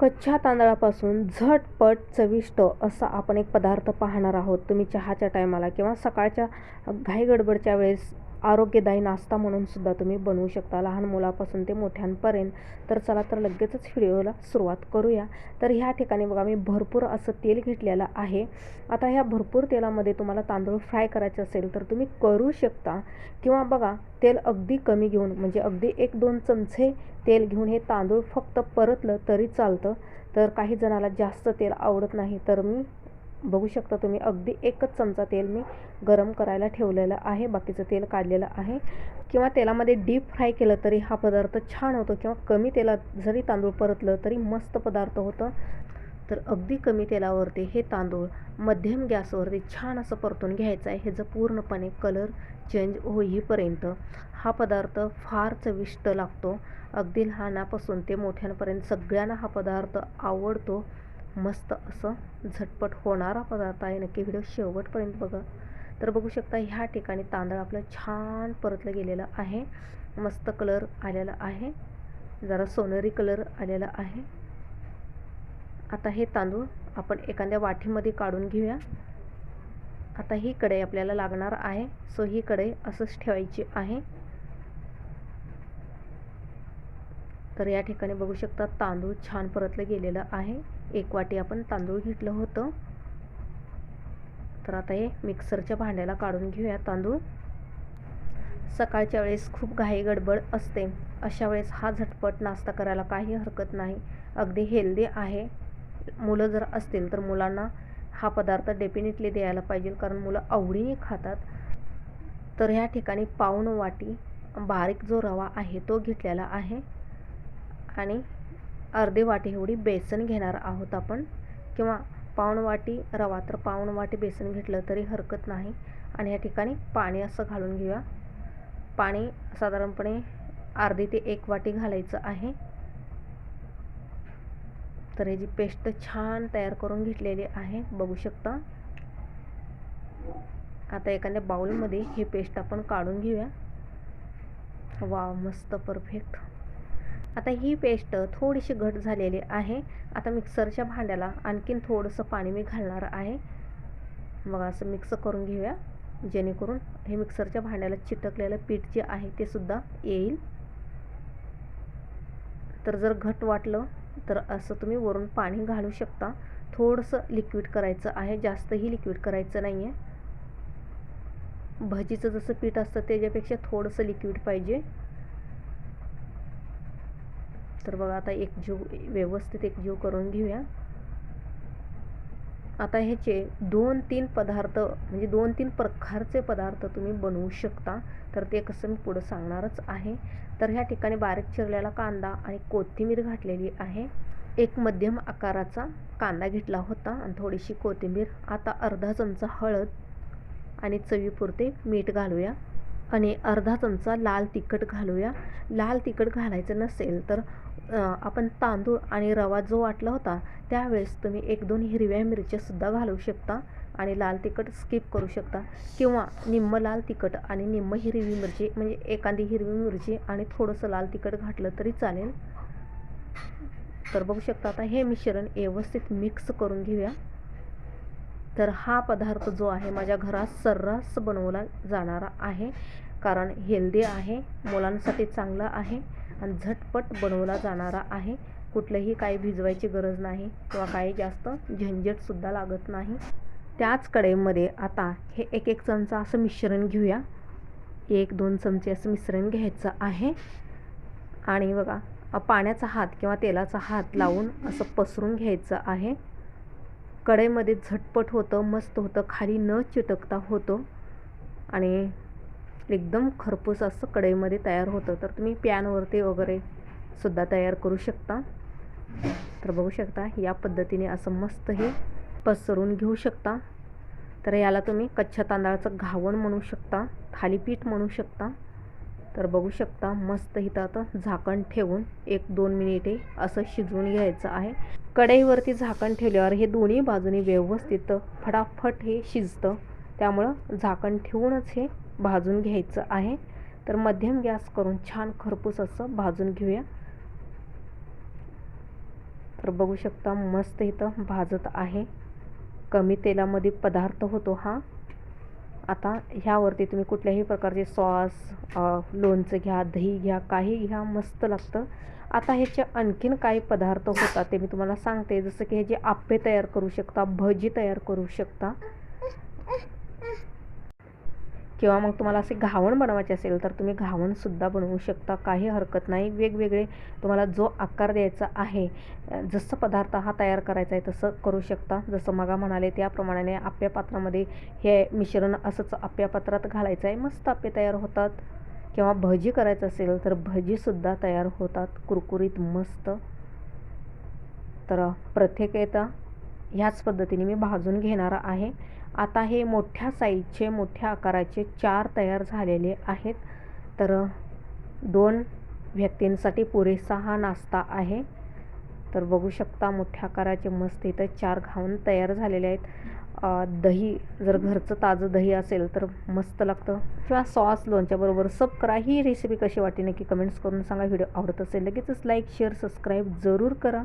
कच्च्या तांदळापासून झटपट चविष्ट असा आपण एक पदार्थ पाहणार आहोत. तुम्ही चहाच्या टायमाला किंवा सकाळच्या घाई गडबडच्या वेळेस आरोग्यदायी नाश्ता म्हणून सुद्धा तुम्ही बनवू शकता. लहान मुलापासून ते मोठ्यांपर्यंत. तर चला तर लगेचच व्हिडिओला सुरुवात करूया. तर ह्या ठिकाणी बघा मी भरपूर असं तेल घेतलेलं आहे. आता ह्या भरपूर तेलामध्ये तुम्हाला तांदूळ फ्राय करायचे असेल तर तुम्ही करू शकता. किंवा बघा तेल अगदी कमी घेऊन म्हणजे अगदी एक दोन चमचे तेल घेऊन हे तांदूळ फक्त परतलं तरी चालतं. तर काही जणाला जास्त तेल आवडत नाही. तर मी बघू शकता तुम्ही अगदी एकच चमचा तेल मी गरम करायला ठेवलेलं आहे बाकीचं तेल काढलेलं आहे. किंवा तेलामध्ये डीप फ्राय केलं तरी हा पदार्थ छान होतो किंवा कमी तेलात जरी तांदूळ परतलं तरी मस्त पदार्थ होतं. तर अगदी कमी तेलावरती हे तांदूळ मध्यम गॅसवरती छान असं परतून घ्यायचं आहे. ह्याचं पूर्णपणे कलर चेंज होईपर्यंत हा पदार्थ फार चविष्ट लागतो. अगदी लहानापासून ते मोठ्यांपर्यंत सगळ्यांना हा पदार्थ आवडतो. मस्त असं झटपट होणारा पदार्थ आहे. नक्की व्हिडिओ शेवटपर्यंत बघा. तर बघू शकता ह्या ठिकाणी तांदळ आपलं छान परतलं गेलेलं आहे. मस्त कलर आलेला आहे. जरा सोनेरी कलर आलेला आहे. आता हे तांदूळ आपण एखाद्या वाटीमध्ये काढून घेऊया. आता ही कढई आपल्याला लागणार आहे. सो ही कढई असंच ठेवायची आहे. तर या ठिकाणी बघू शकता तांदूळ छान परतलं गेलेलं आहे. एक वाटी आपण तांदूळ घेतलं होतं. तर आता हे मिक्सरच्या भांड्याला काढून घेऊया तांदूळ. सकाळच्या वेळेस खूप घाई गडबड असते. अशा वेळेस हा झटपट नाश्ता करायला काही हरकत नाही. अगदी हेल्दी आहे. मुलं जर असतील तर मुलांना हा पदार्थ डेफिनेटली द्यायला पाहिजे कारण मुलं आवडीने खातात. तर ह्या ठिकाणी पाऊण वाटी बारीक जो रवा आहे तो घेतलेला आहे. आणि अर्धी वाटी एवढी बेसन घेणार आहोत आपण. किंवा पाऊण वाटी रवा तर पाऊण वाटी बेसन घेतलं तरी हरकत नाही. आणि या ठिकाणी पाणी असं घालून घेऊया. पाणी साधारणपणे अर्धी ते एक वाटी घालायचं आहे. तर ह्याची पेस्ट छान तयार करून घेतलेली आहे बघू शकता. आता एखाद्या बाउलमध्ये हे पेस्ट आपण काढून घेऊया. वा मस्त परफेक्ट. आता ही पेस्ट थोडीशी घट झालेली आहे. आता मिक्सरच्या भांड्याला आणखीन थोडंसं पाणी मी घालणार आहे. बघा असं मिक्स करून घेऊया. जेणेकरून हे मिक्सरच्या भांड्याला चिटकलेलं पीठ जे आहे ते सुद्धा येईल. तर जर घट वाटलं तर असं तुम्ही वरून पाणी घालू शकता. थोडंसं लिक्विड करायचं आहे. जास्तही लिक्विड करायचं नाही आहे भजीचं जसं पीठ असतं त्याच्यापेक्षा थोडंसं लिक्विड पाहिजे. तर बघा आता एक जीव व्यवस्थित एक जीव करून घेऊया. आता ह्याचे दोन तीन पदार्थ म्हणजे दोन तीन प्रकारचे पदार्थ तुम्ही बनवू शकता. तर ते कसं मी पुढं सांगणारच आहे. तर ह्या ठिकाणी बारीक चिरलेला कांदा आणि कोथिंबीर घातलेली आहे. एक मध्यम आकाराचा कांदा घेतला होता आणि थोडीशी कोथिंबीर आता अर्धा चमचा हळद आणि चवीपुरते मीठ घालूया. आणि अर्धा चमचा लाल तिखट घालूया. लाल तिखट घालायचं नसेल तर आपण तांदूळ आणि रवा जो वाटला होता त्यावेळेस तुम्ही एक दोन हिरव्या मिरच्यासुद्धा घालू शकता आणि लाल तिखट स्किप करू शकता. किंवा निम्म लाल तिखट आणि निम्म हिरवी मिरची म्हणजे एखादी हिरवी मिरची आणि थोडंसं लाल तिखट घातलं तरी चालेल. तर बघू शकता आता हे मिश्रण व्यवस्थित मिक्स करून घेऊया. तर हा पदार्थ जो आहे माझ्या घरात सर्रास बनवला जाणारा आहे. कारण हेल्दी आहे मुलांसाठी चांगला आहे आणि झटपट बनवला जाणारा आहे. कुठलंही काही भिजवायची गरज नाही किंवा काही जास्त झंझटसुद्धा लागत नाही. त्याच कडेमध्ये आता हे एक एक चमचा असं मिश्रण घेऊया. एक दोन चमचे असं मिश्रण घ्यायचं आहे. आणि बघा पाण्याचा हात किंवा तेलाचा हात लावून असं पसरून घ्यायचं आहे. कढईमध्ये झटपट होतं मस्त होतं खाली न चिटकता होतं. आणि एकदम खरपूस असं कढईमध्ये तयार होतं. तर तुम्ही पॅनवरती वगैरे सुद्धा तयार करू शकता. तर बघू शकता या पद्धतीने असं मस्त हे पसरून घेऊ शकता. तर याला तुम्ही कच्च्या तांदळाचं घावण म्हणू शकता थालीपीठ म्हणू शकता. तर बघू शकता मस्त इथं आता झाकण ठेवून एक दोन मिनिटे असं शिजवून घ्यायचं आहे. कढईवरती झाकण ठेवल्यावर हे दोन्ही बाजूनी व्यवस्थित फटाफट हे शिजतं. त्यामुळं झाकण ठेवूनच हे भाजून घ्यायचं आहे. तर मध्यम गॅस करून छान खरपूस असं भाजून घेऊया. तर बघू शकता मस्त इथं भाजत आहे. कमी तेलामध्ये पदार्थ होतो हा. आता ह्यावरती तुम्ही कुठल्याही प्रकारचे सॉस लोणचं घ्या दही घ्या काही घ्या मस्त लागतं. आता ह्याचे आणखीन काही पदार्थ होतात ते मी तुम्हाला सांगते. जसं की हे जे आप्पे तयार करू शकता भजी तयार करू शकता किंवा मग तुम्हाला असे घावण बनवायचे असेल तर तुम्ही घावणसुद्धा बनवू शकता. काही हरकत नाही. वेगवेगळे तुम्हाला जो आकार द्यायचा आहे जसं पदार्थ हा तयार करायचा आहे तसं करू शकता. जसं मगा म्हणाले त्याप्रमाणे आप्या पात्रामध्ये हे मिश्रण असंच आप्या पात्रात घालायचं आहे. मस्त आप्पे तयार होतात. किंवा भजी करायचं असेल तर भजीसुद्धा तयार होतात. कुरकुरीत मस्त. तर प्रत्येक येता ह्याच पद्धतीने मी भाजून घेणार आहे. आता हे मोठ्या साईजचे मोठ्या आकाराचे चार तयार झालेले आहेत. तर दोन व्यक्तींसाठी पुरेसा हा नाश्ता आहे. तर बघू शकता मोठ्या आकाराचे मस्त इथं चार घाऊन तयार झालेले आहेत. दही जर घरचं ताजं दही असेल तर मस्त लागतं. किंवा सॉस लोणच्याबरोबर सब करा. ही रेसिपी कशी वाटली नक्की कमेंट्स करून सांगा. व्हिडिओ आवडत असेल लगेचच लाईक शेअर सबस्क्राईब जरूर करा.